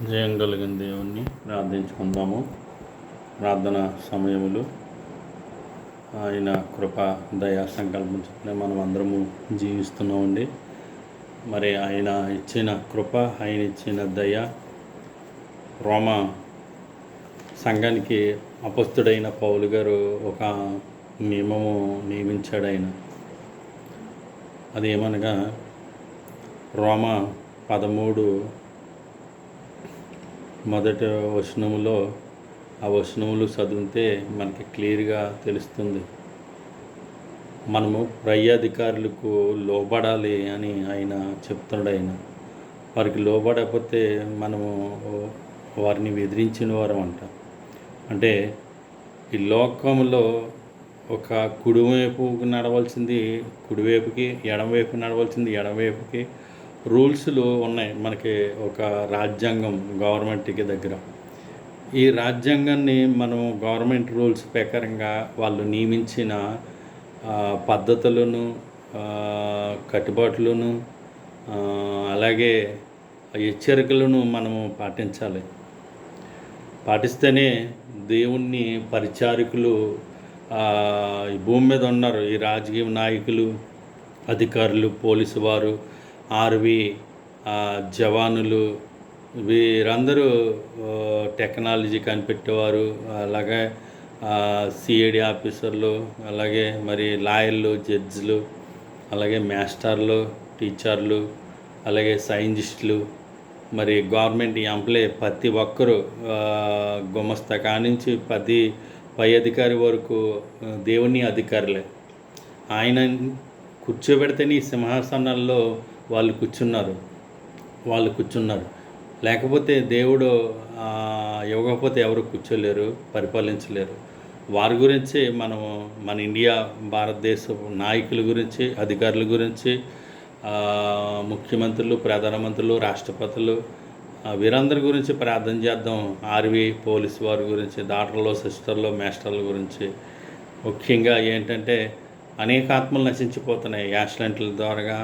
జయం కలిగిన దేవుణ్ణి ప్రార్థించుకుందాము. ప్రార్థన సమయములు. ఆయన కృప దయా సంకల్పం చెప్పిన మనం అందరము జీవిస్తున్నామండి. మరి ఆయన ఇచ్చిన కృప ఆయన ఇచ్చిన దయ రోమ సంఘానికి అపస్తుడైన పౌలు గారు ఒక నియమము నియమించాడు ఆయన. అదేమనగా రోమ పదమూడు మొదటి వచనములో ఆ వచనములు చదివితే మనకి క్లియర్గా తెలుస్తుంది. మనము ప్రై అధికారులకు లోబడాలి అని ఆయన చెప్తున్నాడు ఆయన. వారికి లోబడకపోతే మనము వారిని బెదిరించిన వారం అంట అంటే ఈ లోకంలో ఒక కుడివైపుకి నడవలసింది కుడివైపుకి ఎడమవైపు నడవలసింది ఎడమవైపుకి రూల్స్లు ఉన్నాయి. మనకి ఒక రాజ్యాంగం గవర్నమెంట్కి దగ్గర. ఈ రాజ్యాంగాన్ని మనం గవర్నమెంట్ రూల్స్ ప్రకారంగా వాళ్ళు నియమించిన పద్ధతులను కట్టుబాట్లను అలాగే హెచ్చరికలను మనము పాటించాలి. పాటిస్తేనే దేవుణ్ణి పరిచారకులు భూమి మీద ఉన్నారు ఈ రాజకీయ నాయకులు అధికారులు పోలీసు వారు ఆర్మీ జవానులు వీరందరూ టెక్నాలజీ కనిపెట్టేవారు. అలాగే సిఐడి ఆఫీసర్లు అలాగే మరి లాయర్లు జడ్జిలు అలాగే మాస్టర్లు టీచర్లు అలాగే సైంటిస్టులు మరి గవర్నమెంట్ ఎంప్లాయ్ ప్రతి ఒక్కరూ ఆ, గుమస్తా కానించి ప్రతి పై అధికారి వరకు దేవుని అధికారులే. ఆయన కూర్చోబెడితేనే ఈ సింహాసనాల్లో వాళ్ళు కూర్చున్నారు. వాళ్ళు కూర్చున్నారు. లేకపోతే దేవుడు ఇవ్వకపోతే ఎవరు కూర్చోలేరు పరిపాలించలేరు. వారి గురించి మనము మన ఇండియా భారతదేశ నాయకుల గురించి అధికారుల గురించి ముఖ్యమంత్రులు ప్రధానమంత్రులు రాష్ట్రపతులు వీరందరి గురించి ప్రార్థన చేద్దాం. ఆర్వీ పోలీస్ వారి గురించి డాక్టర్లు సిస్టర్లు మాస్టర్ల గురించి. ముఖ్యంగా ఏంటంటే అనేక ఆత్మలు నశించిపోతున్నాయి. యాక్సిడెంట్ల ద్వారా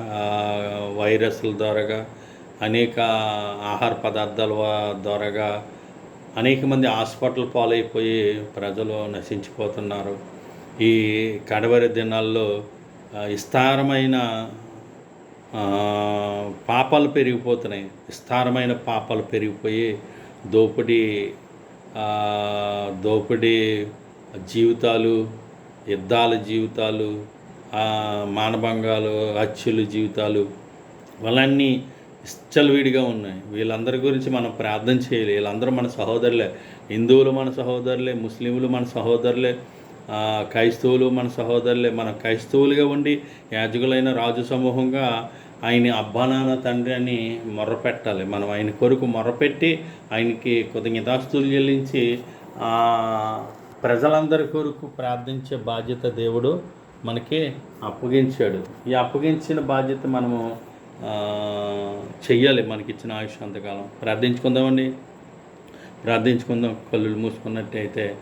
వైరస్ల ద్వారా అనేక ఆహార పదార్థాల ద్వారా ద్వారాగా అనేక మంది హాస్పిటల్ పాలైపోయి ప్రజలు నశించిపోతున్నారు. ఈ కడవరి దినాల్లో విస్తారమైన పాపాలు పెరిగిపోతున్నాయి. విస్తారమైన పాపాలు పెరిగిపోయి దోపిడీ దోపిడీ జీవితాలు యుద్ధాల జీవితాలు మానభంగాలు హత్యలు జీవితాలు వాళ్ళన్నీ విచ్చలవిడిగా ఉన్నాయి. వీళ్ళందరి గురించి మనం ప్రార్థన చేయాలి. వీళ్ళందరూ మన సహోదరులే. హిందువులు మన సహోదరులే ముస్లింలు మన సహోదరులే క్రైస్తవులు మన సహోదరులే. మన క్రైస్తవులుగా ఉండి యాజకులైన రాజు సమూహంగా ఆయన అబ్బానాన్న తండ్రి అని మొర్రపెట్టాలి. మనం ఆయన కొరకు మొర్రపెట్టి ఆయనకి కృతజ్ఞతాస్తులు చెల్లించి ప్రజలందరి కొరకు ప్రార్థించే బాధ్యత దేవుడు మనకి అప్పగించాడు. ఈ అప్పగించిన బాధ్యత మనము చెయ్యాలి మనకిచ్చిన ఆయుష్ అంతకాలం. ప్రార్థించుకుందామండి. ప్రార్థించుకుందాం. కళ్ళు మూసుకున్నట్టయితే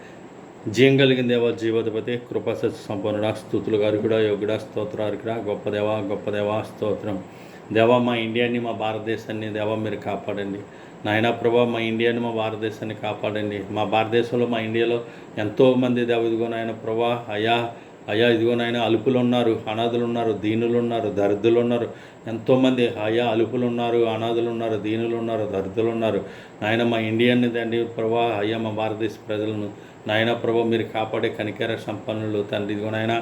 జీవం కలిగిన దేవ జీవధిపతి కృపాసత్య సంపన్నుడా స్థుతులు గారు కూడా యోగుడా స్తోత్రాలు కూడా. గొప్ప దేవా గొప్ప దేవా స్తోత్రం. దేవా మా ఇండియాని మా భారతదేశాన్ని దేవా మీరు కాపాడండి. నాయనా ప్రభా మా ఇండియాని మా భారతదేశాన్ని కాపాడండి. మా భారతదేశంలో మా ఇండియాలో ఎంతోమంది దేవదిగో నాయన ప్రభా అయా అయా ఇదిగో నాయన అలుపులు ఉన్నారు అనాథులు ఉన్నారు దీనులు ఉన్నారు దరిద్రులు ఉన్నారు ఎంతోమంది అయా అలుపులు ఉన్నారు అనాథులు ఉన్నారు దీనులు ఉన్నారు దరిద్రులు ఉన్నారు నాయన మా ఇండియాని తండ్రి ప్రభా అయ్యా మా భారతదేశ ప్రజలను నాయన ప్రభా మీరు కాపాడే కనికర సంపన్నులు తండ్రి ఇదిగో నాయన.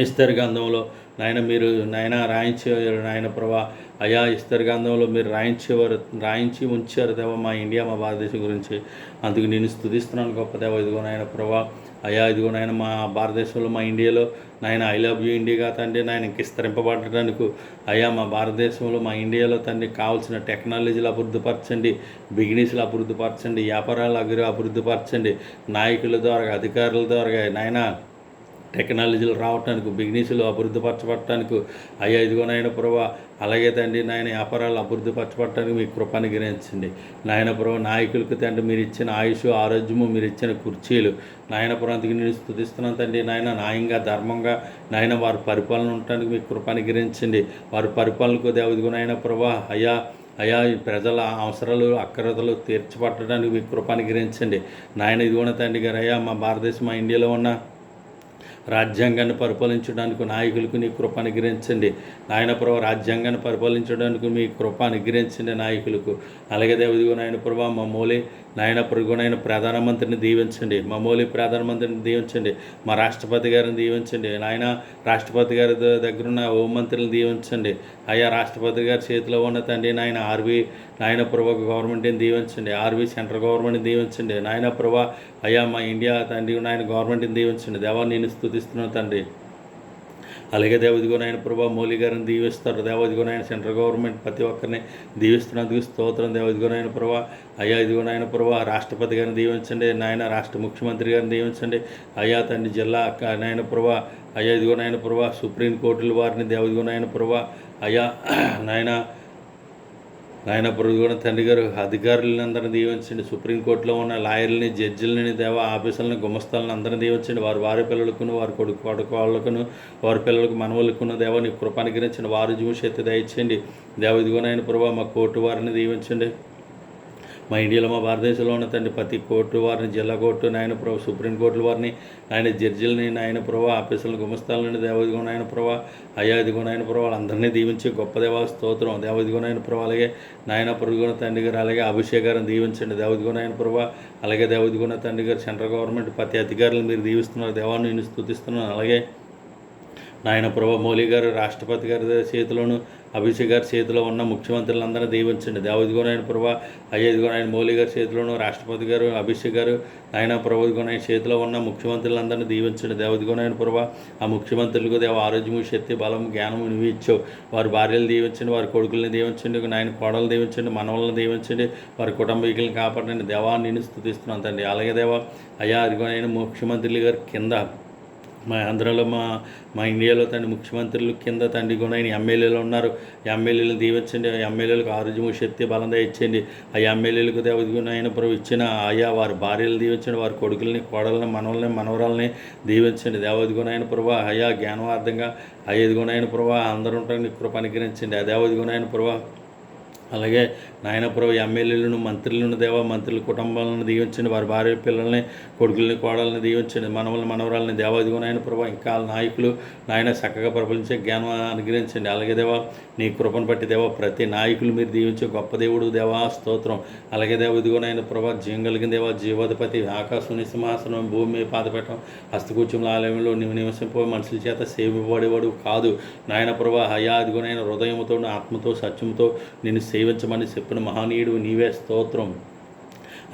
ఇస్తర్ గంధంలో నాయన మీరు నాయన రాయించేవారు నాయన ప్రభా అయా ఇస్తర్ గంధంలో మీరు రాయించేవారు రాయించి ఉంచారు దేవ మా ఇండియా మా భారతదేశం గురించి. అందుకు నేను స్థుతిస్తున్నాను గొప్ప దేవ. ఇదిగో నాయన ప్రభా అయా ఇదిగో నాయన మా భారతదేశంలో మా ఇండియాలో నాయన ఐ లవ్ యూ ఇండియాగా తండ్రి నాయన విస్తరింపబడటానికి అయా మా భారతదేశంలో మా ఇండియాలో తండ్రి కావాల్సిన టెక్నాలజీలు అభివృద్ధిపరచండి బిజినెస్లు అభివృద్ధిపరచండి వ్యాపారాలు అభివృద్ధిపరచండి నాయకుల ద్వారా అధికారుల ద్వారా నాయన టెక్నాలజీలు రావటానికి బిజినెస్లు అభివృద్ధిపరచబడటానికి అయ్యా ఇదిగో నాయన ప్రభా అలాగే తండ్రి నాయన వ్యాపారాలు అభివృద్ధిపరచబడటానికి మీ కృపను గ్రహించండి నాయన ప్రభు నాయకులకు తండ్రి మీరు ఇచ్చిన ఆయుష్ ఆరోగ్యము మీరు ఇచ్చిన కుర్చీలు. నాయన ప్రాంతికి నేను స్థుతిస్తున్నాను తండ్రి నాయన న్యాయంగా ధర్మంగా. నాయన వారి పరిపాలన ఉండటానికి మీ కృపను గ్రహించండి వారి పరిపాలనకు దేవదిగో నాయన ప్రభా అయ్యా అయా ఈ ప్రజల అవసరాలు అక్రతలు తీర్చిపట్టడానికి మీ కృప అనుగ్రహించండి నాయన ఇదిగోన తండ్రి గారు అయ్యా మా భారతదేశం మా ఇండియాలో ఉన్న రాజ్యాంగాన్ని పరిపాలించడానికి నాయకులకు నీ కృప అనుగ్రహించండి. నాయన ప్రభు రాజ్యాంగాన్ని పరిపాలించడానికి మీ కృప అనుగ్రహించండి నాయకులకు. అలాగే దేవుడిగో నాయన ప్రభు మా మూలే నాయన పొరుగునైన ప్రధానమంత్రిని దీవించండి. మా మౌలి ప్రధానమంత్రిని దీవించండి. మా రాష్ట్రపతి గారిని దీవించండి. నాయన రాష్ట్రపతి గారి దగ్గరున్న దగ్గర ఉన్న హోంమంత్రిని దీవించండి. అయ్యా రాష్ట్రపతి గారి చేతిలో ఉన్న తండ్రి నాయన ఆర్బీ నాయన ప్రభా గవర్నమెంట్ని దీవించండి. ఆర్బీ సెంట్రల్ గవర్నమెంట్ని దీవించండి. నాయన ప్రభా అయ్యా మా ఇండియా తండ్రి నాయన గవర్నమెంట్ని దీవించండి. దేవా నేను స్థుతిస్తున్నాను తండ్రి. అలాగే దేవదిగో నాయన ప్రభా మౌలి గారిని దీవిస్తారు. దేవదిగోనాయన సెంట్రల్ గవర్నమెంట్ ప్రతి ఒక్కరిని దీవిస్తున్నందుకు స్తోత్రం. దేవదిగో నాయన ప్రభా అయ్యా ఇదిగో నాయన ప్రభా రాష్ట్రపతి గారిని దీవించండి. నాయన రాష్ట్ర ముఖ్యమంత్రి గారిని దీవించండి. అయ్యా తండ్రి జిల్లా నాయన ప్రభా అయ్యా ఇదిగో నాయన ప్రభా సుప్రీంకోర్టుల వారిని దేవదిగో నాయన ప్రభా అయ్యా నాయన నాయన ప్రభుత్వ తండ్రి గారు అధికారులను అందరిని దీవించండి. సుప్రీంకోర్టులో ఉన్న లాయర్లని జడ్జిలని దేవ ఆఫీసులను గుమస్తాలను అందరిని దీవించండి. వారు వారి పిల్లలకును వారి కొడుకు కొడుకు వాళ్ళకును వారి పిల్లలకు మనవలకును దేవ నీ కృపానికి వారు వారి చూసేది దయచేయండి. దేవ ఇదిగోనైన ప్రభావ మా కోర్టు వారిని దీవించండి. మా ఇండియాలో మా భారతదేశంలో ఉన్న తండ్రి ప్రతి కోర్టు వారిని జిల్లా కోర్టు నాయన ప్రభు సుప్రీంకోర్టుల వారిని ఆయన జడ్జిలని నాయన ప్రభు ఆఫీసులను గుమస్తాలని దేవదిగో నాయన ప్రభా అయ్యా నాయన ప్రభు వాళ్ళందరినీ దీవించి గొప్ప దేవా స్తోత్రం. దేవదిగో నాయన ప్రభు అలాగే నాయన ప్రభుగుణ తండ్రి గారు అలాగే అభిషేక్ గారిని దీవించండి. దేవదిగో నాయన ప్రభా అలాగే దేవదిగోన తండ్రి గారు సెంట్రల్ గవర్నమెంట్ ప్రతి అధికారులు మీరు దీవిస్తున్నారు. దేవాన్ని నేను స్తుతిస్తున్నాను అలాగే నాయన ప్రభా మౌలి గారు రాష్ట్రపతి గారి చేతిలోను అభిషేక్ గారి చేతిలో ఉన్న ముఖ్యమంత్రులందరినీ దీవించండి. దేవదిగో నాయన ప్రభా అయ్యదిగో నాయన మౌలి గారి చేతిలోను రాష్ట్రపతి గారు అభిషేక్ గారు నాయన ప్రభుదిగో నాయన చేతిలో ఉన్న ముఖ్యమంత్రులందరినీ దీవించండి. దేవదిగో నాయన ప్రభా ఆ ముఖ్యమంత్రులకు దేవ ఆరోగ్యము శక్తి బలం జ్ఞానము నువ్వు ఇచ్చావు. వారి భార్యలు దీవించండి వారి కొడుకుల్ని దీవించండి నాయన కోడలు దీవించండి మనవలను దీవించండి వారి కుటుంబీకులను కాపాడండి. దేవా నేను స్థుతిస్తున్నాను తండ్రి. అలాగే దేవా అయ్యా అదిగో నాయన ముఖ్యమంత్రులు గారి కింద మా ఆంధ్రలో మా మా ఇండియాలో తండ్రి ముఖ్యమంత్రులు కింద తండ్రి గుణైన ఎమ్మెల్యేలు ఉన్నారు. ఎమ్మెల్యేలను దీవించండి. ఎమ్మెల్యేలకు ఆరోగ్యము శక్తి బలంగా ఇచ్చండి ఆ ఎమ్మెల్యేలకు దేవదిగునైన ప్రభు ఇచ్చిన ఆయా వారి భార్యలు దీవించండి. వారి కొడుకులని కోడల్ని మనవల్ని మనవరాలని దీవించండి. దేవదిగుణ ఆయన ప్రభా అయా జ్ఞానవార్థంగా అయ్యదిగుణ ఆయన ప్రభా అందరూ ఉంటారు నీ కృప అనుగ్రహించండి. ఆ దేవదిగుణ ఆయన ప్రభా అలాగే నాయన ప్రభు ఎమ్మెల్యేలను మంత్రులను దేవా మంత్రుల కుటుంబాలను దీవించండి. వారి భార్య పిల్లల్ని కొడుకుల్ని కోడల్ని దీవించండి. మనవల్ని మనవరాలని దేవాదిగో నాయన ప్రభా ఇంకా నాయకులు నాయన చక్కగా ప్రబలించే జ్ఞానం అనుగ్రహించండి. అలాగే దేవా నీ కృపను బట్టి దేవా ప్రతి నాయకులు మీరు దీవించే గొప్ప దేవుడు దేవా స్తోత్రం. అలాగే దేవ ఇదిగో నాయన ప్రభా జీవం కలిగిన దేవా జీవాధిపతి ఆకాశం సింహాసనం భూమి మీద పాదపెట్టం హస్తకూచముల ఆలయంలో నీవు నివసింపో మనుషుల చేత సేవిపడేవాడు కాదు. నాయన ప్రభా హయా ఇదిగోనైన హృదయముతో ఆత్మతో సత్యంతో నిన్ను సేవించమని చెప్పిన మహనీయుడు నీవే స్తోత్రం.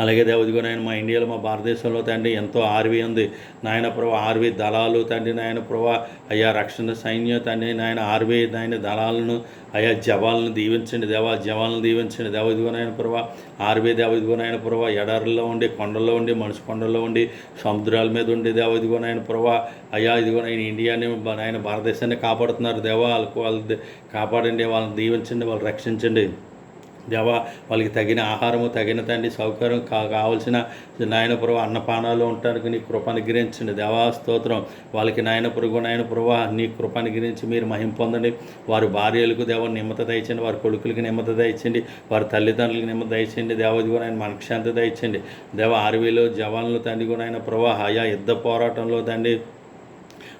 అలాగే దేవదిగో నాయన మా ఇండియాలో మా భారతదేశంలో తండ్రి ఎంతో ఆర్వీ ఉంది. నాయన ప్రభా ఆర్వీ దళాలు తండ్రి నాయన ప్రభా అయ్యా రక్షణ సైన్యం తండ్రి నాయన ఆర్వీ నాయన దళాలను అయ్యా జవాలను దీవించండి దేవా జవాలను దీవించండి దేవదిగో నాయన ప్రభా ఆర్వీ దేవదిగో నాయన ప్రభా ఎడారుల్లో ఉండి కొండల్లో ఉండి మనిషి కొండల్లో ఉండి సముద్రాల మీద ఉండి దేవదిగో నాయన ప్రభా అయ్యా ఇదిగో నాయన ఇండియాని ఆయన భారతదేశాన్ని కాపాడుతున్నారు దేవా వాళ్ళకు వాళ్ళు కాపాడండి వాళ్ళని దీవించండి వాళ్ళు రక్షించండి. దేవా వాళ్ళకి తగిన ఆహారము తగిన తండ్రి సౌకర్యం కా కావాల్సిన నాయనపురవ అన్నపానాలు ఉండటానికి నీ కృప అనుగ్రహించండి. దేవా స్తోత్రం. వాళ్ళకి నాయనపురుగు నాయనపురవ నీ కృప అనుగ్రహించి మీరు మహిం పొందండి. వారి భార్యలకు దేవ నిమ్మత దయచండి. వారి కొడుకులకి నిమ్మత దయచండి. వారి తల్లిదండ్రులకు నిమ్మత దయచండి. దేవది కూడా ఆయన మనశ్శాంతి దయచండి. దేవ ఆర్వీలో జవాన్లు తండ్రి కూడా ఆయన ప్రభా అయా యుద్ధ పోరాటంలో తండ్రి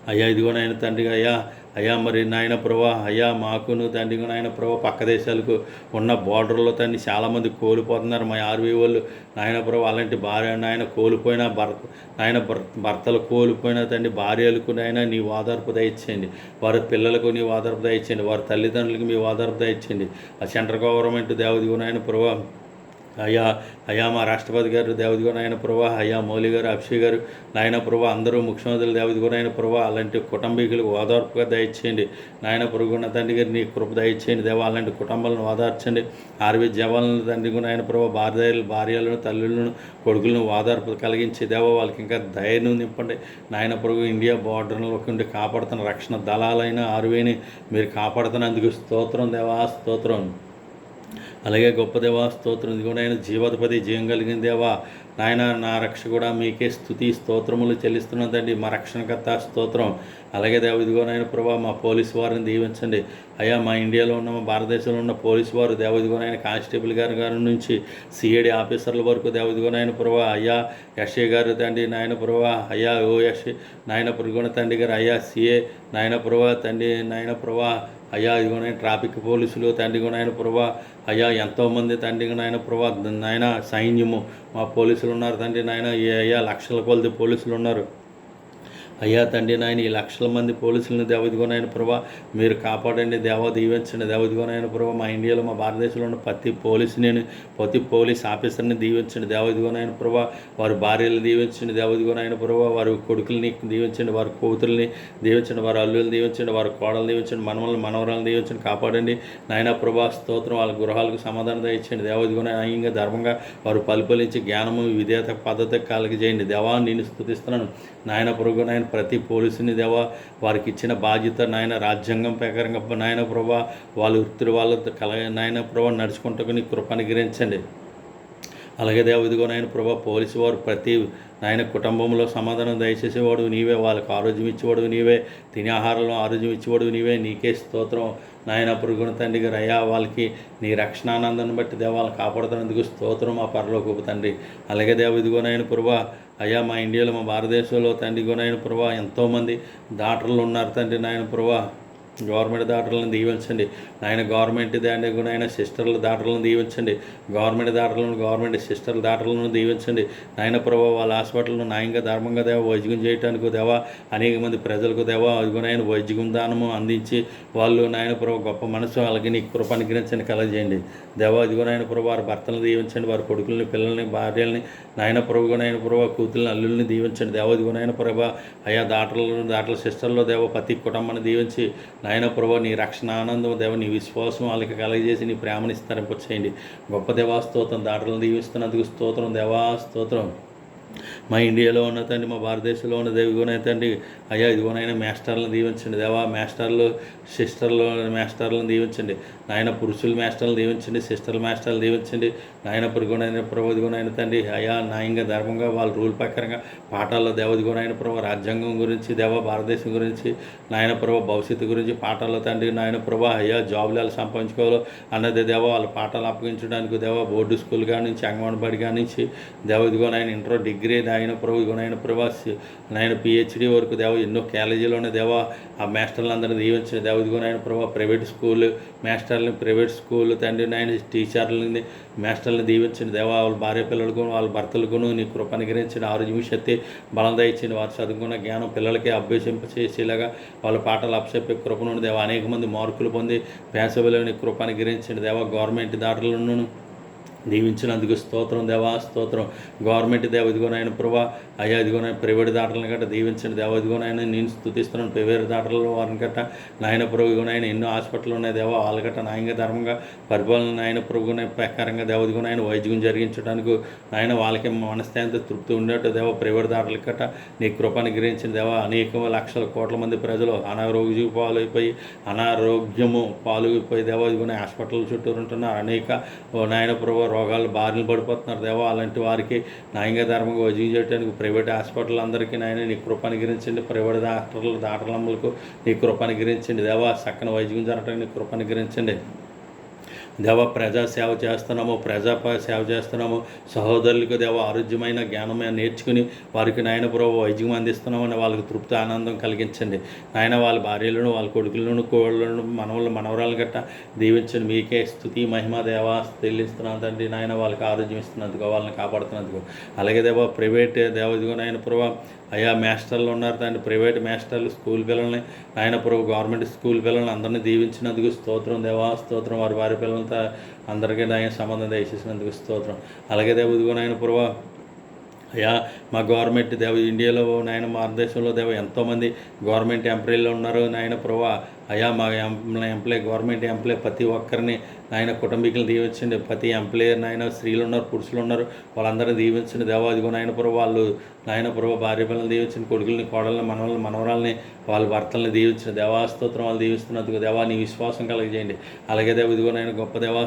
అయ్యా ఇదిగో నాయన తండ్రి అయ్యా అయ్యా మరి నాయన ప్రభా అయ్యా మాకును తండ్రి నాయన ప్రభా పక్క దేశాలకు ఉన్న బార్డర్లో తండ్రి చాలామంది కోల్పోతున్నారు. మా ఆర్వీ వాళ్ళు నాయన ప్రభా అలాంటి భార్య నాయన కోల్పోయిన భర్త నాయన భర్త భర్తలు కోల్పోయిన తండ్రి భార్యలకు నాయన నీ ఓదార్పు దయచేయండి వారి పిల్లలకు నీ ఓదార్పు దయచేయండి వారి తల్లిదండ్రులకు మీ ఓదార్పు దయచేయండి ఆ సెంట్రల్ గవర్నమెంట్ దేవదిగో నాయన ప్రభా అయ్యా అయ్యా మా రాష్ట్రపతి గారు దేవదిగో నాయన ప్రభా అయ్యా మౌలి గారు అభిషేక్ గారు నాయన ప్రభా అందరూ ముఖ్యమంత్రులు దేవదిగో నాయన ప్రభా అలాంటి కుటుంబీకులకు ఓదార్పుగా దయచేయండి. నాయన ప్రభున్న తండ్రి గారు నీ కృప దయచేయండి. దేవా అలాంటి కుటుంబాలను ఓదార్చండి. ఆర్వీ జవాలను తండ్రి నాయన ప్రభా భార్యలు భార్యలను తల్లులను కొడుకులను ఓదార్పు కలిగించి దేవా వాళ్ళకి ఇంకా ధైర్యం నింపండి. నాయన ప్రభు ఇండియా బార్డర్లో ఉండి కాపాడుతున్న రక్షణ దళాలైన ఆర్వీని మీరు కాపాడుతున్నందుకు స్తోత్రం దేవా స్తోత్రం. అలాగే గొప్ప దేవా స్తోత్రం. ఇదిగోండి ఆయన జీవోధిపతి జీవం కలిగిన దేవా నాయన నా రక్ష కూడా మీకే స్థుతి స్తోత్రములు చెల్లిస్తున్నాను తండ్రి మా రక్షణకర్త స్తోత్రం. అలాగే దేవ ఇదిగో నాయన ప్రభా మా పోలీసు వారిని దీవించండి. అయ్యా మా ఇండియాలో ఉన్న మా భారతదేశంలో ఉన్న పోలీసు వారు దేవ ఇదిగో నాయన కానిస్టేబుల్ గారి గారి నుంచి సిఐడి ఆఫీసర్ల వరకు దేవ ఇదిగో నాయన ప్రభా అయ్యా యశ్ఏ గారు తండ్రి నాయన ప్రభా అయ్యా ఓ యశ్ నాయన పురుగుణ తండ్రి గారు అయ్యా సిఏ నాయన ప్రభా తండ్రి నాయన ప్రభా అయ్యా ఇదిగోనైనా ట్రాఫిక్ పోలీసులు తండ్రి నాయన ప్రభా అయ్యా ఎంతోమంది తండ్రి నాయన ప్రభా నాయన సైన్యము మా పోలీసులు ఉన్నారు తండ్రి నాయన ఏ అయ్యా లక్షల కొలది పోలీసులు ఉన్నారు. అయ్యా తండ్రి నాయన ఈ లక్షల మంది పోలీసులను దేవదిగోనాయన ప్రభా మీరు కాపాడండి దేవ దీవించండి దేవదిగోనాయన ప్రభా. మా ఇండియాలో మా భారతదేశంలో ఉన్న ప్రతి పోలీసుని ప్రతి పోలీస్ ఆఫీసర్ని దీవించండి దేవదిగోనాయన ప్రభా. వారి భార్యలు దీవించండి దేవదిగోనాయన ప్రభా. వారి కొడుకుల్ని దీవించండి వారి కూతుర్ని దీవించండి వారి అల్లుల్ని దీవించండి వారి కోడలు దీవించండి మనమల్ని మనవరాలను దీవించండి కాపాడండి. నాయన ప్రభా స్తోత్రం వాళ్ళ గృహాలకు సమాధానం దయచేయండి దేవదిగోన న్యాయంగా ధర్మంగా వారు పరిపాలించి జ్ఞానము విధేయత పద్ధతి కలిగజేయండి. దేవాన్ని దేవా నేను స్థుతిస్తున్నాను నాయన ప్రభు నాయన ప్రతి పోలీసుని దేవా వారికి ఇచ్చిన బాధ్యత నాయన రాజ్యాంగం ప్రకారంగా నాయన ప్రభా వాళ్ళ వృత్తులు వాళ్ళ కల నాయన ప్రభా నడుచుకుంటూ నీ కృపను గ్రహించండి. అలాగే దేవ ఇదిగో నాయన ప్రభా పోలీసు వారు ప్రతి నాయన కుటుంబంలో సమాధానం దయచేసేవాడు నీవే వాళ్ళకి ఆరోగ్యం ఇచ్చేవాడు నీవే తినే ఆహారంలో ఆరోగ్యం ఇచ్చేవాడు నీవే నీకే స్తోత్రం. నాయన పురుగున తండ్రి గారు అయ్యా వాళ్ళకి నీ రక్షణానందాన్ని బట్టి దేవాలను కాపాడుతున్నందుకు స్తోత్రం ఆ పరలోకపు తండ్రి. అలాగే దేవ ఇదిగో నాయన ప్రభా అయ్యా మా ఇండియాలో మా భారతదేశంలో తండ్రి నాయన ప్రభా ఎంతోమంది డాక్టర్లు ఉన్నారు తండ్రి నాయన ప్రభా. గవర్నమెంట్ దాటలను దీవించండి. నాయన గవర్నమెంట్ దాని కూడా ఆయన సిస్టర్ల దాటలను దీవించండి. గవర్నమెంట్ దాటలను గవర్నమెంట్ సిస్టర్ల దాటలను దీవించండి. నాయన ప్రభావ వాళ్ళ హాస్పిటల్ను న్యాయంగా ధర్మంగా దేవ వైద్యం చేయడానికి దేవా అనేక మంది ప్రజలకు దేవా అదిగునైన వైద్యం దానము అందించి వాళ్ళు నాయన ప్రభావ గొప్ప మనసు అలాగే నీకు కృప అనుగ్రహించండి కలగజేయండి. దేవా ఇదిగోనైన ప్రభు వారి భర్తలను దీవించండి వారి కొడుకుల్ని పిల్లల్ని భార్యల్ని నాయన ప్రభుగునైన ప్రభు కూతుల్ని అల్లుల్ని దీవించండి. దేవ ఇదిగోనైన ప్రభ అయా దాటలను దాటల సిస్టర్లో దేవ ప్రతి కుటుంబాన్ని దీవించి నాయన ప్రభు నీ రక్షణ ఆనందం దేవ నీ విశ్వాసం వాళ్ళకి కలగజేసి నీ ప్రేమని చేయండి గొప్ప దేవాస్తోత్రం దాటలను దీవిస్తున్నందుకు స్తోత్రం దేవాస్తోత్రం మా ఇండియాలో ఉన్న తండ్రి మా భారతదేశంలో ఉన్న దేవిగోనైనా తండ్రి అయ్యా ఇదిగోనైనా మాస్టర్లను దీవించండి. దేవా మాస్టర్లు సిస్టర్లు మాస్టర్లను దీవించండి. నాయన పురుషుల మాస్టర్లను దీవించండి సిస్టర్ల మాస్టర్లు దీవించండి. నాయన పురుగునైన ప్రభుదిగునైన తండ్రి అయ్యా న్యాయంగా ధర్మంగా వాళ్ళ రూల్ ప్రకారంగా పాఠాల్లో దేవదిగోనైన ప్రభు రాజ్యాంగం గురించి దేవ భారతదేశం గురించి నాయన ప్రభు భవిష్యత్తు గురించి పాఠాల్లో తండ్రి నాయన ప్రభు అయ్యా జాబులు ఎలా సంపాదించుకోవాలో అన్నది దేవ వాళ్ళ పాఠాలు అప్పగించడానికి దేవ బోర్డు స్కూల్ కాడి నుంచి అంగన్వాడీ కాడి నుంచి ఇంటర్ డిగ్రీ నాయన ప్రభు నాయన ప్రభా నాయన పిహెచ్డి వరకు దేవ ఎన్నో కాలేజీలోనే దేవ ఆ మాస్టర్లందరినీ దీవించిన దేవ ఇదిగోనైన ప్రభా ప్రైవేట్ స్కూల్ మాస్టర్లని ప్రైవేట్ స్కూల్ తండ్రి నాయన టీచర్లని మాస్టర్లను దీవించిన దేవ వాళ్ళ భార్య పిల్లలకు వాళ్ళ భర్తలకును నీ కృప అనుగ్రహించిన ఆరోగ్యం శక్తి బలం దయచింది వారు చదువుకున్న జ్ఞానం పిల్లలకి అభ్యసింప చేసేలాగా వాళ్ళ పాటలు అప్పచెప్పే కృపను దేవ అనేక మంది మార్కులు పొంది పేసవిలోని కృప అనుగ్రహించిన దేవ గవర్నమెంట్ దాటలను దీవించినందుకు స్తోత్రం దేవా స్తోత్రం. గవర్నమెంట్ దేవ ఇదిగోనైనా ప్రభా అయ్యా ఇదిగోనైనా ప్రైవేట్ దాటలను గట్ట దీవించండి దేవ ఇదిగోనైనా నేను స్థుతిస్తున్నాను ప్రైవేట్ దాటలలో వారిని గట్ట. నాయన ప్రభు ఇదిగోనైనా ఎన్నో హాస్పిటల్ ఉన్నాయి దేవ వాళ్ళ గట్ట నాయంగా ధర్మంగా పరిపాలన నాయన ప్రభుగున ప్రకారంగా దేవ ఇదిగోనైనా వైద్యం జరిగించడానికి నాయన వాళ్ళకి మనస్థాయితో తృప్తి ఉండేట్టు దేవ ప్రైవేట్ దాటలకు గట్ట నీ కృపను గ్రహించిన దేవ. అనేక లక్షల కోట్ల మంది ప్రజలు అనారోగ్య పాలైపోయి అనారోగ్యము పాలైపోయి దేవ ఇదిగోనే హాస్పిటల్ చుట్టూ ఉంటున్నారు. అనేక నాయన ప్రభు రోగాలు బారిన పడిపోతున్నారు. దేవా అలాంటి వారికి న్యాయంగా ధర్మంగా వైద్యం చేయడానికి ప్రైవేట్ హాస్పిటల్ అందరికీ నాయన నీ కృప అనుగ్రహించండి. ప్రైవేట్ డాక్టర్లు డాక్టర్లమ్మలకు నీ కృప అనుగ్రహించండి. దేవా చక్కని వైద్యం జరగడానికి నీ కృప అనుగ్రహించండి. దేవ ప్రజా సేవ చేస్తున్నాము ప్రజా సేవ చేస్తున్నాము. సహోదరులకు దేవ ఆరోగ్యమైన జ్ఞానమైన నేర్చుకుని వారికి నాయన ప్రభు వైద్యం అందిస్తున్నామని వాళ్ళకి తృప్తి ఆనందం కలిగించండి. నాయన వాళ్ళ భార్యలను వాళ్ళ కొడుకులను కోళ్ళను మనవళ్ళు మనవరాలు గట్ట దీవించండి. మీకే స్థుతి మహిమ దేవ చెల్లిస్తున్నాను తండ్రి. నాయన వాళ్ళకి ఆరోగ్యం ఇస్తున్నందుకు వాళ్ళని కాపాడుతున్నందుకు. అలాగే దేవ ప్రైవేట్ దేవ ఇదిగో నాయన ప్రభు అయ్యా మాస్టర్లు ఉన్నారు దాన్ని ప్రైవేట్ మాస్టర్లు స్కూల్ పిల్లల్ని నాయన ప్రభు గవర్నమెంట్ స్కూల్ పిల్లల్ని అందరినీ దీవించినందుకు స్తోత్రం. దేవా స్తోత్రం వారి వారి పిల్లలతో అందరికీ నాయన సంబంధం దయచేసినందుకు స్తోత్రం. అలాగే దేవ నాయన ప్రభు అయ్యా మా గవర్నమెంట్ దేవ ఇండియాలో నాయన భారతదేశంలో దేవ ఎంతోమంది గవర్నమెంట్ ఎంప్లాయీలు ఉన్నారు. నాయన ప్రభా అయ్యా మా ఎంప్లాయ్ గవర్నమెంట్ ఎంప్లాయ్ ప్రతి ఒక్కరిని నాయన కుటుంబీకులు దీవించండి. ప్రతి ఎంప్లాయ్ నాయన స్త్రీలు ఉన్నారు పురుషులు ఉన్నారు వాళ్ళందరినీ దీవించండి. దేవాదిగో నాయన ప్రభు వాళ్ళు నాయన ప్రభు భార్య పిల్లల్ని దీవించండి. కొడుకుల్ని కోడల్ని మనవల్ని మనవరాల్ని వాళ్ళ భర్తల్ని దీవించండి. దేవాస్తోత్రం వాళ్ళు దీవిస్తున్నందుకు దేవా నీ విశ్వాసం కలగజేయండి. అలాగే దేవదిగో నాయన గొప్ప దేవా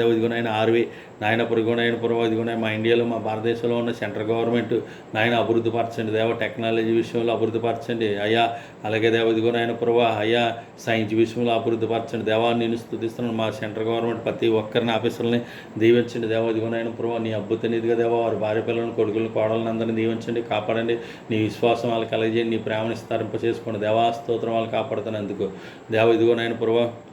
దేవదిగో నాయన ఆర్వి నాయన పురుగు నాయన ప్రభు ఇదిగో నాయన మా ఇండియాలో మా భారతదేశంలో ఉన్న సెంట్రల్ గవర్నమెంట్ నాయన అభివృద్ధి పరచండి. దేవ టెక్నాలజీ విషయంలో అభివృద్ధి పరచండి. అయ్యా అలాగే దేవదిగో నాయన ప్రభు అయ్యా సైన్స్ విషయంలో అభివృద్ధి పరచండి దేవా నేను స్థుతిస్తున్నాను మా సెంట్రల్ గవర్నమెంట్ ప్రతి ఒక్కరిని ఆఫీసులని దీవించండి. దేవ ఇదిగో ప్రభు నీ అద్భుత దేవ వారి భార్య పిల్లలను కొడుకులను కోడలను అందరినీ దీవించండి కాపాడండి. నీ విశ్వాసం వాళ్ళకి కలిగజేయండి. నీ ప్రేమని స్తరింప చేసుకోండి దేవా స్తోత్రం వాళ్ళు కాపాడుతున్నందుకు. దేవ ఇదిగో నాయన ప్రభు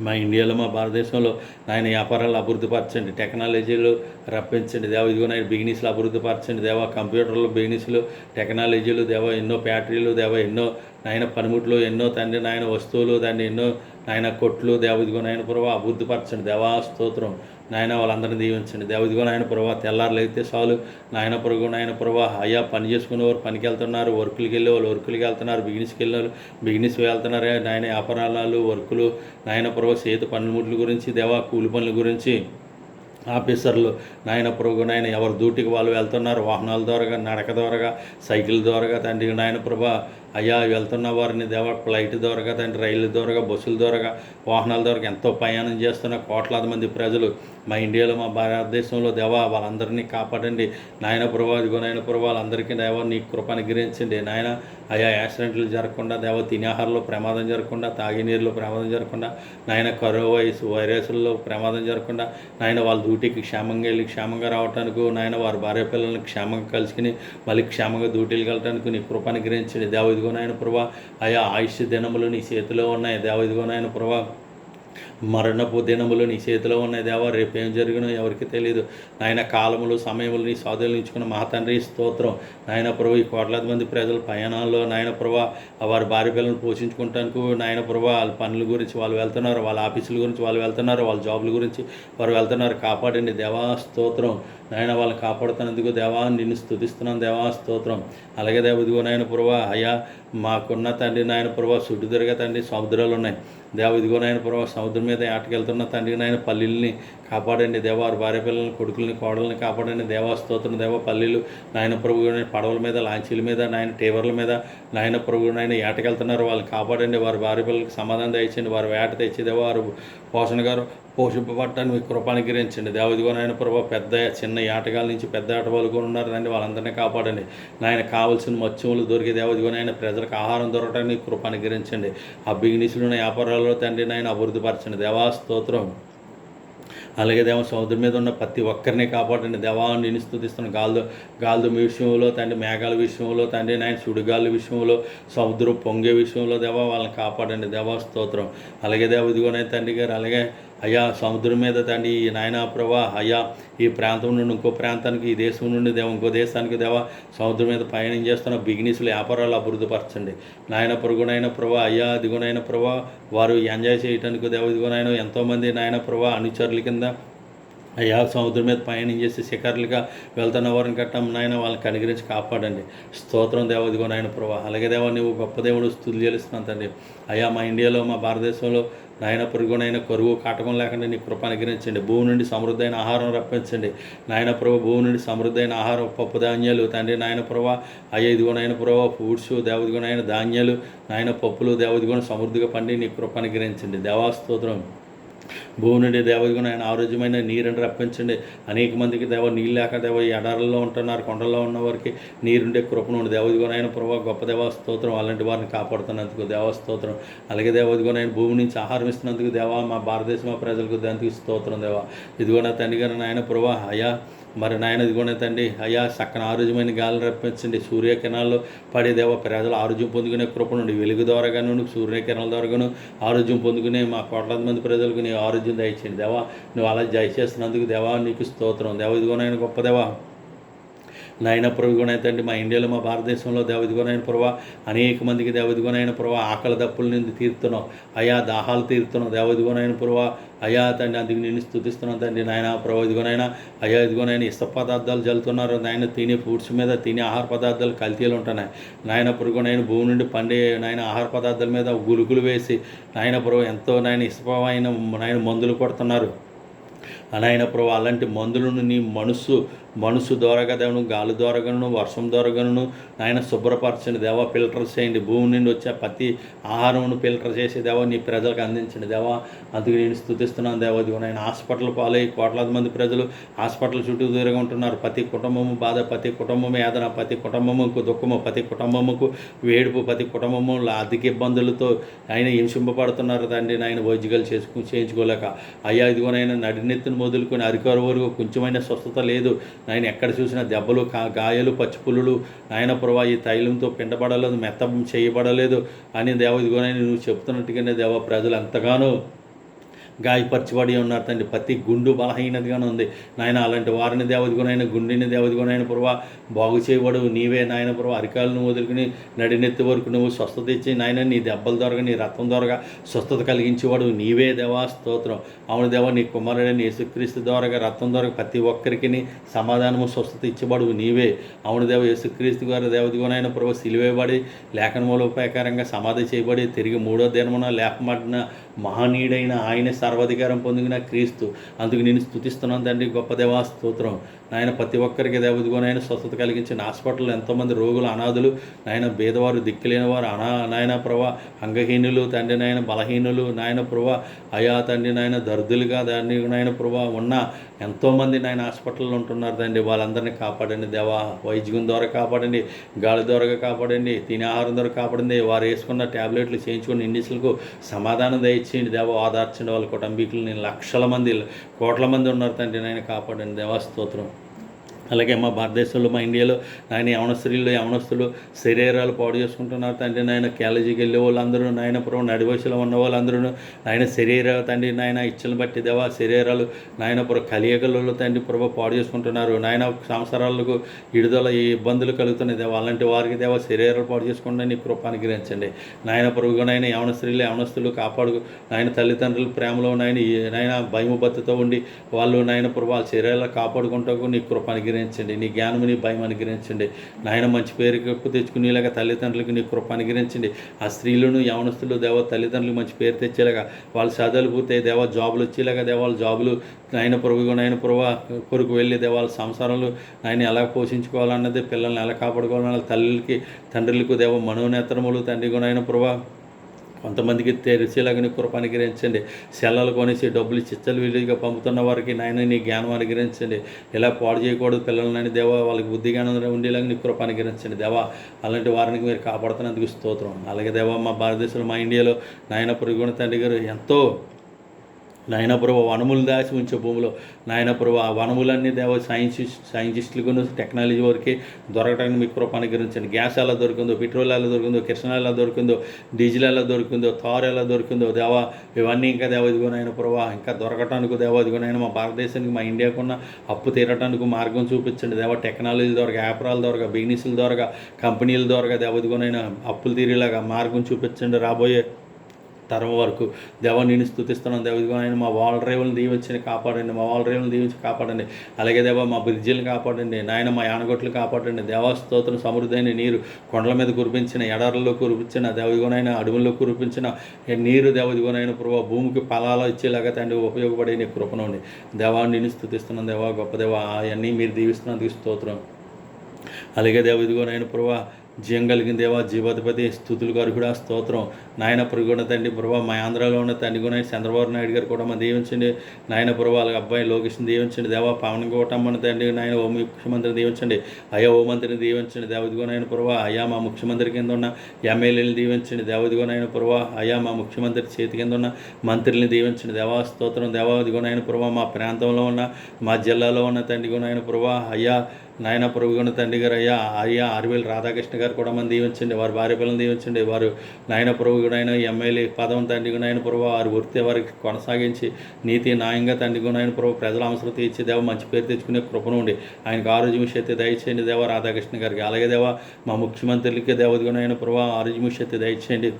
మా ఇండియాలో మా భారతదేశంలో నాయన వ్యాపారాలు అభివృద్ధి పరచండి టెక్నాలజీలు రప్పించండి దేవ. ఇదిగో నాయన బిజినెస్లు అభివృద్ధి పరచండి దేవ. కంప్యూటర్లు బిజినెస్లు టెక్నాలజీలు దేవ. ఎన్నో ఫ్యాక్టరీలు దేవ. ఎన్నో నాయన పనిముట్లు ఎన్నో తండ్రి నాయన వస్తువులు దాన్ని ఎన్నో నాయన కొట్లు దేవదిగో నాయన ప్రభా అభివృద్ధిపరచండి. దేవా స్తోత్రం. నాయన వాళ్ళందరినీ దీవించండి. దేవదిగో నాయన ప్రభా తెల్లారులు అయితే చాలు. నాయన పొరుగు నాయన ప్రభా అయ్యా పని చేసుకునేవారు పనికి వెళ్తున్నారు వర్కులకి వెళ్ళే వాళ్ళు వర్కులకి వెళ్తున్నారు. బిజినెస్కి వెళ్ళే వాళ్ళు బిజినెస్ వెళ్తున్నారు. నాయన వ్యాపారాలు వర్కులు నాయన ప్రభా చేతి పనుముట్ల గురించి దేవా కూలి పనుల గురించి ఆఫీసర్లు నాయన ప్రభు నాయన ఎవరు డ్యూటీకి వాళ్ళు వెళ్తున్నారు. వాహనాల ద్వారా నడక ద్వారా సైకిల్ ద్వారా తండ్రి నాయన ప్రభా అయ్యా వెళ్తున్న వారిని దేవా ఫ్లైట్ ద్వారా తండ్రి రైలు ద్వారా బస్సుల ద్వారా వాహనాల ద్వారా ఎంతో ప్రయాణం చేస్తున్న కోట్లాది మంది ప్రజలు మా ఇండియాలో మా భారతదేశంలో దేవా వాళ్ళందరినీ కాపాడండి. నాయన ప్రభా ఇదిగో నాయన ప్రభా వాళ్ళందరికీ దేవ నీ కృప అనుగ్రహించండి. నాయన అయా యాక్సిడెంట్లు జరగకుండా దేవ తినేహారంలో ప్రమాదం జరగకుండా తాగే నీరులో ప్రమాదం జరగకుండా నాయన కరోనా వైరస్ వైరస్లో ప్రమాదం జరగకుండా నాయన వాళ్ళ డ్యూటీకి క్షేమంగా వెళ్ళి క్షేమంగా రావటానికి నాయన వారి భార్య పిల్లల్ని క్షేమంగా కలుసుకుని మళ్ళీ క్షేమంగా డ్యూటీలకు వెళ్ళటానికి నీ కృప అనుగ్రహించండి. దేవ ఇదిగో నాయన ప్రభా అయా ఆయుష్ దినములు నీ చేతిలో ఉన్నాయి. దేవ ఇదిగో నాయన ప్రభా మరణపు దినములు నీ చేతిలో ఉన్న దేవా. రేపు ఏం జరిగినో ఎవరికి తెలియదు నాయన కాలములు సమయములు నీ స్వాధీనించుకున్న మహాతండ్రి స్తోత్రం. నాయన ప్రభు ఈ కోట్లాది మంది ప్రజల ప్రయాణాల్లో నాయన ప్రభా వారి భార్య పిల్లలను పోషించుకుంటానికి నాయన ప్రభా వాళ్ళ పనుల గురించి వాళ్ళు వెళ్తున్నారు వాళ్ళ ఆఫీసుల గురించి వాళ్ళు వెళ్తున్నారు వాళ్ళ జాబుల గురించి వారు వెళ్తున్నారు. కాపాడండి దేవా స్తోత్రం. నాయన వాళ్ళని కాపాడుతున్నందుకు దేవా నిన్ను స్తుతిస్తున్నాను దేవా స్తోత్రం. అలాగే దేవదిగో నాయన ప్రభా అయ్యా మాకున్న తండ్రి నాయన ప్రభా చుట్టుదరగా తండ్రి సముద్రాలు ఉన్నాయి. దేవ ఇదిగో నాయన ప్రభా సముద్రం మీద ఆటకెళ్తున్న తండ్రి నాయన పల్లెల్ని కాపాడండి. దేవారు వారి భార్య పిల్లల్ని కొడుకుల్ని కోడల్ని కాపాడండి. దేవా స్తోత్రం. దేవ పల్లెలు నాయన ప్రభు పడవల మీద లాంచీల మీద నాయన టేవర్ల మీద నాయన ప్రభు నాయన ఏటకెళ్తున్నారు? వాళ్ళని కాపాడండి. వారి భార్య పిల్లలకి సమాధానం తెచ్చండి వారి వేట తెచ్చి దేవ వారు పోషణ గారు పోషింపబడటాన్ని మీ కృపానుగ్రహించండి దేవదిగో నాయన ప్రభావ పెద్ద చిన్న ఆటగాల నుంచి పెద్ద ఆట వాళ్ళు కూడా ఉన్నారు రండి వాళ్ళందరినీ కాపాడండి. నాయన కావాల్సిన మత్స్యములు దొరికే దేవదిగో నాయన ప్రజలకు ఆహారం దొరకటాన్ని కృపానుగ్రహించండి ఆ బిగినిసులు వ్యాపారాల్లో తండ్రి నాయన అభివృద్ధిపరచండి. దేవా స్తోత్రం. అలాగే దేవ సముద్రం మీద ఉన్న ప్రతి ఒక్కరిని కాపాడండి. దేవా నేను స్థుతిస్తున్న గాల్దు గాల్దు విషయంలో తండ్రి మేఘాల విషయంలో తండ్రి నాయన సుడిగాళ్ళ విషయంలో సముద్రం పొంగే విషయంలో దేవా వాళ్ళని కాపాడండి. దేవా స్తోత్రం. అలాగే దేవ ఇదిగోనే తండ్రి గారు అలాగే అయ్యా సముద్రం మీద తండ్రి ఈ నాయన ప్రభా అయ్యా ఈ ప్రాంతం నుండి ఇంకో ప్రాంతానికి ఈ దేశం నుండి దేవ ఇంకో దేశానికి దేవ సముద్రం మీద పయనం చేస్తున్న బిజినెస్లు వ్యాపారాలు అభివృద్ధిపరచండి. నాయన పొరుగునైన ప్రభా అయ్యా దిగునైన ప్రభా వారు ఎంజాయ్ చేయడానికి దేవ ఇదిగోనైనా ఎంతోమంది నాయన ప్రభా అనుచరుల కింద అయ్యా సముద్రం మీద పయనం చేసి శిఖర్లుగా వెళ్తున్న వారిని కట్టం నాయన వాళ్ళని కనికరించి కాపాడండి. స్తోత్రం దేవదిగో నాయన ప్రభా. అలాగే దేవ నువ్వు గొప్ప దేవుడు స్థుతులు చెల్లిస్తున్నాను తండ్రి. అయ్యా మా ఇండియాలో మా భారతదేశంలో నాయన పురుగునైన కరువు కాటకం లేకుండా నీ కృప అనుగ్రహించండి. భూమి నుండి సమృద్ధైన ఆహారం రప్పించండి. నాయన ప్రభు భూమి నుండి సమృద్ధైన ఆహారం పప్పు ధాన్యాలు. తండ్రి నాయన ప్రభ అయ్యా ప్రభ ఫ్రూట్స్ దేవదిగో ధాన్యాలు. నాయన పప్పులు దేవదిగో సమృద్ధిగా పండి నీ కృప అనుగ్రహించండి. దేవాస్తోత్రం భూమి నుండి దేవదిగుణ ఆయన ఆరోగ్యమైన నీరుని రప్పించండి. అనేక మందికి దేవ నీళ్ళు లేక దేవ ఎడారుల్లో ఉంటున్నారు కొండల్లో ఉన్న వారికి నీరుండే కృపను దేవదిగుణ ఆయన ప్రభావ గొప్ప దేవ స్తోత్రం అలాంటి వారిని కాపాడుతున్నందుకు దేవస్తోత్రం అలాగే దేవదిగుణ ఆయన భూమి నుంచి ఆహారం ఇస్తున్నందుకు దేవా మా భారతదేశం మా ప్రజలకు దానికి స్తోత్రం దేవా. ఇదిగో నా తండ్రి గారు నాయన ప్రభా అయా మరి నాయన ఇదిగోనే తండ్రి అయ్యా చక్కని ఆరోగ్యమైన గాలి రప్పించండి. సూర్యకిరణాల్లో పడేదేవ ప్రజలు ఆరోగ్యం పొందుకునే కృపనుండి వెలుగు ద్వారాగాను సూర్యకిరణాల ద్వారాగాను ఆరోగ్యం పొందుకునే మా కోట్లాది మంది ప్రజలకు నీ ఆరోగ్యం దయచేయండి. దేవా నువ్వు అలా దయచేస్తున్నందుకు దేవా నీకు స్తోత్రం. దేవ ఇదిగోనైనా గొప్ప దేవా నాయన ప్రభుగునైతే తండ్రి మా ఇండియాలో మా భారతదేశంలో దేవదిగోనైన ప్రభా అనేక మందికి దేవదిగోనైన ప్రభా ఆకలి దప్పుల నుండి తీరుతున్నావు. అయా దాహాలు తీరుతున్నావు. దేవదిగోనైన ప్రభా అయా తండ్రి అందుకు నేను స్థుతిస్తున్నాను తండ్రి నాయన ప్రభా ఇదిగోనైనా అయ్యా ఇదిగోనైనా ఇష్ట పదార్థాలు జల్లుతున్నారు. నాయన తినే ఫుడ్స్ మీద తినే ఆహార పదార్థాలు కల్తీలు ఉంటున్నాయి. నాయన పురుగునైన భూమి నుండి పండే నాయన ఆహార పదార్థాల మీద గులుగులు వేసి నాయన ప్రభు ఎంతో నాయన ఇష్టమైన నాయన మందులు కొడుతున్నారు. నాయన ప్రభు అలాంటి మందులను నీ మనసు మనసు ద్వారాగా గాలి ద్వారాగాను వర్షం ద్వారాగాను నాయన శుభ్రపరచండి దేవా ఫిల్టర్ చేయండి. భూమి నుండి వచ్చే ప్రతి ఆహారమును ఫిల్టర్ చేసే దేవా నీ ప్రజలకు అందించండి దేవా. అందుకు నేను స్థుతిస్తున్నాను దేవా. ఇదిగో నాయన హాస్పిటల్ పాలై కోట్లాది మంది ప్రజలు హాస్పిటల్ చుట్టూ దూరంగా ఉంటున్నారు. ప్రతి కుటుంబము బాధ ప్రతి కుటుంబం ఏదన ప్రతి కుటుంబముకు దుఃఖము ప్రతి కుటుంబముకు వేడుపు ప్రతి కుటుంబము ఆర్థిక ఇబ్బందులతో ఆయన హింసింపబడుతున్నారు తండ్రి. నాయన వైద్యులు చేసుకు చేయించుకోలేక. అయ్యా ఇదిగోనైనా నడినెత్తును మొదలుకొని అరికారు వరకు కొంచెమైనా స్వస్థత లేదు. నాయన ఎక్కడ చూసినా దెబ్బలు కా గాయాలు పచ్చిపుల్లులు నాయన ప్రభా ఈ తైలంతో పిండబడలేదు మెత్త చేయబడలేదు అని దేవ ఇదిగోనైనా నువ్వు చెప్తున్నట్టుగానే దేవ ప్రజలు ఎంతగానో గాయపరచబడి ఉన్నారు తండ్రి. ప్రతి గుండు బలహీనతగానే ఉంది. నాయన అలాంటి వారిని దేవదిగునైన గుండెని దేవదిగునైన ప్రభా బాగు చేయబడు. నీవే నాయన ప్రభా అరికాలను వదులుకుని నడినెత్తి వరకు నువ్వు స్వస్థత ఇచ్చి నాయన నీ దెబ్బల ద్వారా నీ రక్తం ద్వారా స్వస్థత కలిగించేవాడు నీవే దేవా స్తోత్రం. అవును దేవా నీ కుమారుడని యేసుక్రీస్తు ద్వారా రక్తం ద్వారా ప్రతి ఒక్కరికి సమాధానము స్వస్థత ఇచ్చేవాడు నీవే. అవును దేవ యేసుక్రీస్తు గారు దేవదిగునైన ప్రభు సిలివేయబడి లేఖనముల ప్రకారంగా సమాధి చేయబడి తిరిగి మూడో దినమున లేపమాడిన మహనీయుడైన ఆయన సర్వాధికారం పొందిన క్రీస్తు. అందుకు నేను స్థుతిస్తున్నాను తండ్రి గొప్ప దేవా స్తోత్రం. నాయన ప్రతి ఒక్కరికి దేవదిగోనైనా స్వస్థత కలిగించిన హాస్పిటల్లో ఎంతోమంది రోగులు అనాథులు నాయన భేదవారు దిక్కులేని వారు అనా నాయన ప్రభా అంగహీనులు తండ్రి నాయన బలహీనులు నాయన ప్రభా అయా తండ్రి నాయన దర్దులుగా దాన్ని నాయన ప్రభా ఉన్న ఎంతోమంది నాయన హాస్పిటల్లో ఉంటున్నారు తండ్రి. వాళ్ళందరినీ కాపాడండి దేవా. వైద్యం ద్వారా కాపాడండి గాలి ద్వారా కాపాడండి తినే ఆహారం ద్వారా కాపాడండి. వారు వేసుకున్న ట్యాబ్లెట్లు చేయించుకున్న ఇండిషన్లకు సమాధానం దయచేయండి దేవ. ఆదార్చండి వాళ్ళ కుటుంబీకులు నేను లక్షల మంది కోట్ల మంది ఉన్నారు తండ్రి నాయన. కాపాడండి దేవా. స్తోత్రం. అలాగే మా భారతదేశంలో మా ఇండియాలో నాయన యవన స్త్రీలు యవనస్తులు శరీరాలు పాడు చేసుకుంటున్నారు తండ్రి నాయన. కాలేజీకి వెళ్ళే వాళ్ళందరూ నాయన పురం నడి వయసులో ఉన్న వాళ్ళందరూ నాయన శరీర తండ్రి నాయన ఇచ్చలు బట్టి దేవా శరీరాలు నాయన పుర కలియగలలో తండ్రి ప్రభు పాడు చేసుకుంటున్నారు. నాయన సంవత్సరాలకు విడుదల ఈ ఇబ్బందులు కలుగుతున్నాయి దేవా. అలాంటి వారికి దేవా శరీరాలు పాడు చేసుకుంటే నీ కృప అనుగ్రహించండి. నాయన పురుగు నాయన యవన స్త్రీలు యవనస్తులు కాపాడు. నాయన తల్లిదండ్రులు ప్రేమలో నాయన నాయన భయము ఉండి వాళ్ళు నాయన ప్రభు వాళ్ళ శరీరాలు కాపాడుకుంటూ నీ కృప అనుగ్రహించండి. నీ జ్ఞానం నీ భయం అనుగ్రహించండి. నాయన మంచి పేరు కప్పు తెచ్చుకునేలాగా తల్లిదండ్రులకు నీ కృప అనుగ్రహించండి. ఆ స్త్రీలను యవనస్తులు దేవ తల్లిదండ్రులు మంచి పేరు తెచ్చేలాగా వాళ్ళ చదువులు పూర్తయి దేవ జాబులు వచ్చేలాగా దేవాల జాబులు నాయన ప్రభుగా నాయన ప్రభు కొరకు వెళ్ళి దేవాళ్ళ సంసారాలు నాయన ఎలా పోషించుకోవాలన్నది పిల్లల్ని ఎలా కాపాడుకోవాలన్నది తల్లికి తండ్రులకు దేవ మనోనేత్రములు తండ్రి నాయన ప్రభా కొంతమందికి తెరిసేలాగానే కృప అనుగ్రహించండి. సెల్లలు కొనేసి డబ్బులు చిచ్చలు విలువగా పంపుతున్న వారికి నాయన నీ జ్ఞానం అనుగ్రహించండి. ఇలా పాడు చేయకూడదు పిల్లలని దేవా వాళ్ళకి బుద్ధి జ్ఞానం ఉండేలాగా నీ కృప అనుగ్రహించండి దేవా. అలాంటి వారికి మీరు కాపాడుతున్నందుకు స్తోత్రం. అలాగే దేవా మా భారతదేశంలో మా ఇండియాలో నాయన పురుగుణ తండ్రి గారు ఎంతో నాయన ప్రభు వనములు దాచి ఉంచే భూమిలో నాయన ప్రభా వనములన్నీ దేవ సైంటిస్ట్ సైంటిస్టులకు టెక్నాలజీ వరకు దొరకడానికి మీకు కృప అనుగ్రహించండి. గ్యాస్ ఎలా దొరికిందో పెట్రోల్ ఎలా దొరికిందో కిరసన ఎలా దొరికిందో డీజిల్ ఎలా దొరికిందో థార్ ఎలా దొరికిందో దేవా ఇవన్నీ ఇంకా దేవ ప్రభా ఇంకా దొరకటానికి దేవదిగునైనా మా భారతదేశానికి మా ఇండియాకున్న అప్పు తీరటానికి మార్గం చూపించండి దేవ. టెక్నాలజీ ద్వారా యాప్రాల ద్వారా బిజినెస్ల ద్వారా కంపెనీల ద్వారా దేవదిగోనైనా అప్పులు తీరేలాగా మార్గం చూపించండి రాబోయే తరం వరకు. దేవ నేను స్థుతిస్తున్నాను దేవ ఆయన మా వాల్ రేవులను దీవించని కాపాడండి. మా వాల్ రేవులను దీవించి కాపాడండి. అలాగే దేవ మా బ్రిడ్జిలను కాపాడండి. నాయన మా యానగొట్లు కాపాడండి. దేవాస్తోత్రం సమృద్ధైన నీరు కొండల మీద కురిపించిన ఎడారుల్లో కురిపించిన దేవదిగోనైనా అడవుల్లో కురిపించిన నీరు దేవ ప్రభావ భూమికి ఫలాలు ఇచ్చేలాగా తండ్రి ఉపయోగపడే నీ కృపనండి దేవా నేను స్థుతిస్తున్నాను దేవా గొప్ప దేవా అవన్నీ మీరు దీవిస్తున్నందుకు స్తోత్రం. అలాగే దేవ ఇదిగోనైనా ప్రభా జీవం కలిగిన దేవా జీవాధిపతి స్థుతులు గారు కూడా స్తోత్రం. నాయన పురుగున తండ్రి ప్రభా మా ఆంధ్రాలో ఉన్న తండ్రి గుణ చంద్రబాబు నాయుడు గారు కూడా మా దీవించండి. నాయన ప్రభా అబ్బాయి లోకేష్ని దీవించండి. దేవా పవన్ కోటమ్మని తండ్రి నాయన ఓ ముఖ్యమంత్రిని దీవించండి. అయ్యా ఓ మంత్రిని దీవించండి. దేవదిగో నాయన ప్రభా అయ్యా మా ముఖ్యమంత్రి కింద ఉన్న ఎమ్మెల్యేని దీవించండి. దేవదిగో నాయన ప్రభా అయ్యా మా ముఖ్యమంత్రి చేతి కింద ఉన్న మంత్రిని దీవించండి. దేవా స్తోత్రం. దేవాదిగో నాయన ప్రభా మా ప్రాంతంలో ఉన్న మా జిల్లాలో ఉన్న తండ్రి గుణ నాయన ప్రభా అయ్యా నాయన ప్రభుగుణ తండ్రి గారు అయ్యా అయ్యా ఆరువేలు రాధాకృష్ణ గారు కూడా మనం దీవించండి. వారి భార్య పిల్లలు దీవించండి. వారు నాయన ప్రభుగుడైన ఎమ్మెల్యే పదం తండ్రి గుణైన ప్రభు వారి వృత్తి వారికి కొనసాగించి నీతి న్యాయంగా తండ్రి గుణైన ప్రభు ప్రజల అవసరం తీర్చి దేవ మంచి పేరు తెచ్చుకునే కృపను ఉండి ఆయనకు ఆరోజు శక్తి దయచేయండి దేవ రాధాకృష్ణ గారికి. అలాగే దేవ మా ముఖ్యమంత్రులకి దేవదిగుణైన ప్రభు ఆరోజు శక్తి దయచేయండి.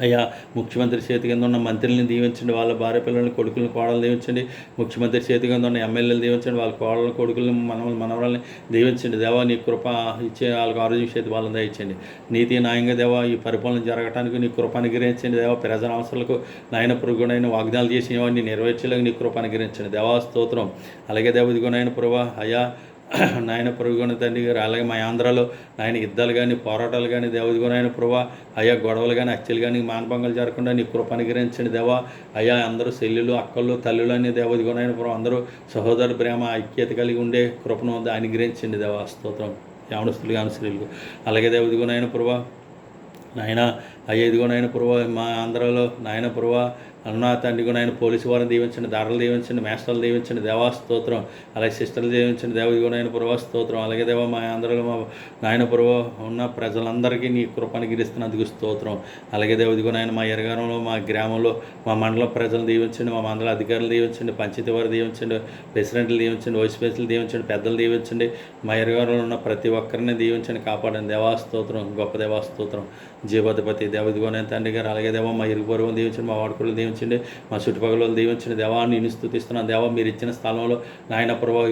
అయ్యా ముఖ్యమంత్రి చేతి కింద ఉన్న మంత్రులను దీవించండి వాళ్ళ భార్య పిల్లల్ని కొడుకులను కోడలు దీవించండి. ముఖ్యమంత్రి చేతి కింద ఉన్న ఎమ్మెల్యేలు దీవించండి వాళ్ళ కోడలను కొడుకులను మన మనవరాలని దీవించండి. దేవా నీ కృప ఇచ్చే వాళ్ళకి ఆరోగ్యం చేతి వాళ్ళని దయచండి నీతి న్యాయంగా దేవా ఈ పరిపాలన జరగడానికి నీ కృప అనుగ్రహించండి. దేవా ప్రజల అవసరాలకు నాయన పురుగునైన వాగ్దానాలు చేసిన వాడిని నెరవేర్చేలాగా నీ కృప అనుగ్రహించండి. దేవా స్తోత్రం. అలాగే దేవ ఇదిగోనైన ప్రభా అయ్యా నాయన ప్రభుగుణ తండ్రి గారు అలాగే మా ఆంధ్రాలో నాయన యుద్ధాలు కానీ పోరాటాలు కానీ దేవదిగుణైన ప్రభా అయ్యా గొడవలు కానీ హత్యలు కానీ మానభంగాలు జరగకుండా నీ కృప అనుగ్రహించండి దేవా. అయ్యా అందరూ చెల్లెలు అక్కలు తల్లులు అని నాయన ప్రభా అందరూ సహోదర ప్రేమ ఐక్యత కలిగి ఉండే కృపను అనుగ్రహించండి దేవా స్తోత్రం. యావనస్తులు కానీ స్త్రీలకు అలాగే నాయన ప్రభా నాయన అయ్యా నాయన ప్రభా మా ఆంధ్రాలో నాయన ప్రభా అన్నా తండ్రి నాయన పోలీసు వారిని దీవించండి దారులు దీవించండి మేస్టర్లు దీవించండి దేవా స్తోత్రం. అలాగే సిస్టర్లు దీవించండి దేవ ఆయన పురవ స్తోత్రం. అలాగే దేవ మా అందరూ మా నాయన పురవ ఉన్న ప్రజలందరికీ నీ కృపను గిరిస్తున్నందుకు స్తోత్రం. అలాగే దేవ ఇదిగోనైన మా ఎరగారంలో మా గ్రామంలో మా మండలం ప్రజలు దీవించండి మా మండల అధికారులు దీవించండి పంచాయతీ వారు దీవించండి ప్రెసిడెంట్లు దీవించండి వైస్ ప్రెసిడెంట్లు దీవించండి పెద్దలు దీవించండి. మా ఎరగారంలో ఉన్న ప్రతి ఒక్కరిని దీవించండి కాపాడండి. దేవా స్తోత్రం గొప్ప దేవా స్తోత్రం. జీవాధిపతి దేవ ఇదిగోనే తండ్రి గారు అలాగే దేవా మా ఇరుగు పొరుగు దీవించండి మా వాడుకోలు దీవించండి మా చుట్టుపక్కల దీవించండి. దేవా నేను స్థుతిస్తున్నాను. దేవా మీరు ఇచ్చిన స్థలంలో నాయన ప్రభావ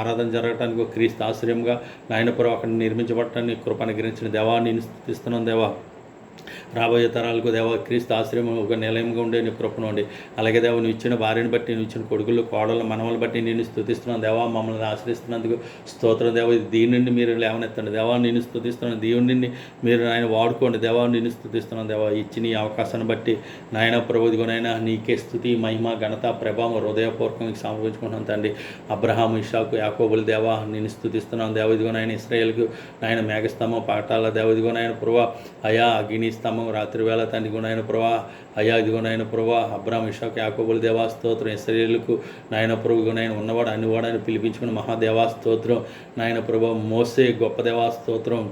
ఆరాధన జరగడానికి ఒక క్రీస్తు ఆశ్రయంగా నాయన ప్రభావ అక్కడ నిర్మించబడటానికి కృప అనుగ్రహించిన దేవా నేను స్థుతిస్తున్నాను దేవా. రాబోయే తరాలకు దేవ క్రీస్తు ఆశ్రయం ఒక నిలయంగా ఉండే నీ కృపను ఉండి అలాగే దేవ నువ్వు ఇచ్చిన భార్యను బట్టి నువ్వు ఇచ్చిన కొడుకులు కోడలు మనవలు బట్టి నేను స్థుతిస్తున్నాను దేవా. మమ్మల్ని ఆశ్రయిస్తున్నందుకు స్తోత్రం దేవ. దీని నుండి మీరు లేవనెత్తండి దేవా. నేను స్థుతిస్తున్నాను దేవుని మీరు ఆయన వాడుకోండి దేవా. నేను స్థుతిస్తున్నాను దేవా. ఇచ్చిన ఈ అవకాశాన్ని బట్టి నాయన ప్రభుదిగోనైనా నీకే స్థుతి మహిమ ఘనత ప్రభావం హృదయపూర్వకంగా సమర్పించుకుంటున్నాను తండ్రి. అబ్రహాం ఇషాకు యాకోబుల్ దేవా నేను స్థుతిస్తున్నాను దేవదిగోనైనా ఇస్రాయేల్కు నాయన మేఘస్తంభం పాఠాల దేవదిగోనైన పూర్వ అయా అగ్ని స్తంభం రాత్రివేళ తండ్రి గుణైన ప్రభా అయాది గుణాయన ప్రభా అబ్రామ్ ఇషాక్ యాకోబుల దేవా స్తోత్రం నాయన ప్రభు గుణైన ఉన్నవాడు అన్నివాడని పిలిపించుకుని మహాదేవాస్తోత్రం నాయన ప్రభా మోసే గొప్ప దేవాస్తోత్రం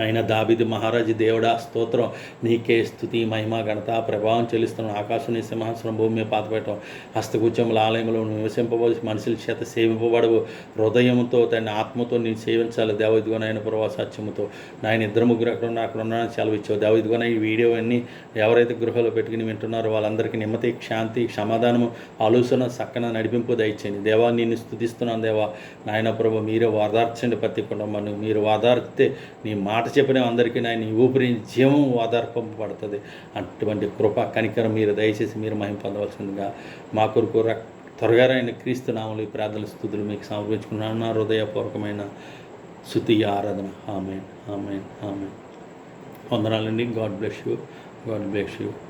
ఆయన దాబిది మహారాజు దేవుడా స్తోత్రం. నీకే స్థుతి మహిమ ఘనత ప్రభావం చెల్లిస్తున్నాను. ఆకాశం నీ సింహాసనం భూమి మీద పాతపెట్టడం హస్తగుచ్చముల ఆలయంలో నివసింపబోసి మనుషుల చేత సేవింపబడవు. హృదయంతో తన ఆత్మతో నేను సేవించాలి. దేవ ఇదిగోనైన ప్రభావ సత్యముతో నాయన ఇద్దరు ముగ్గురు అక్కడ ఉన్నా అక్కడ ఉన్నాను సెలవు ఇచ్చావు దేవ ఇదిగో ఈ వీడియో అన్ని ఎవరైతే గృహలో పెట్టుకుని వింటున్నారో వాళ్ళందరికీ నెమ్మది శాంతి సమాధానము ఆలోచన సక్కన నడిపింపు దయచేయండి. దేవా నిన్ను స్థుతిస్తున్నాను దేవా. నాయన ప్రభు మీరే వాదార్చండి ప్రతి కుటుంబాన్ని. మీరు వాదార్చితే నీ మా మాట చెప్పిన అందరికీ నాయన ఊపిరి జీవం ఆధారపడుతుంది అటువంటి కృప కనికరం మీరు దయచేసి మీరు మహిం పొందవలసిందిగా మా కొరకు రక్- త్వరగా అయిన క్రీస్తు నామలు ఈ ప్రార్థన స్థుతులు మీకు సమర్పించుకున్నాను. నా హృదయపూర్వకమైన శుతి ఆరాధన. ఆమెన్. ఆమెన్. ఆమెన్. వందనాలండి. God bless you. God bless you.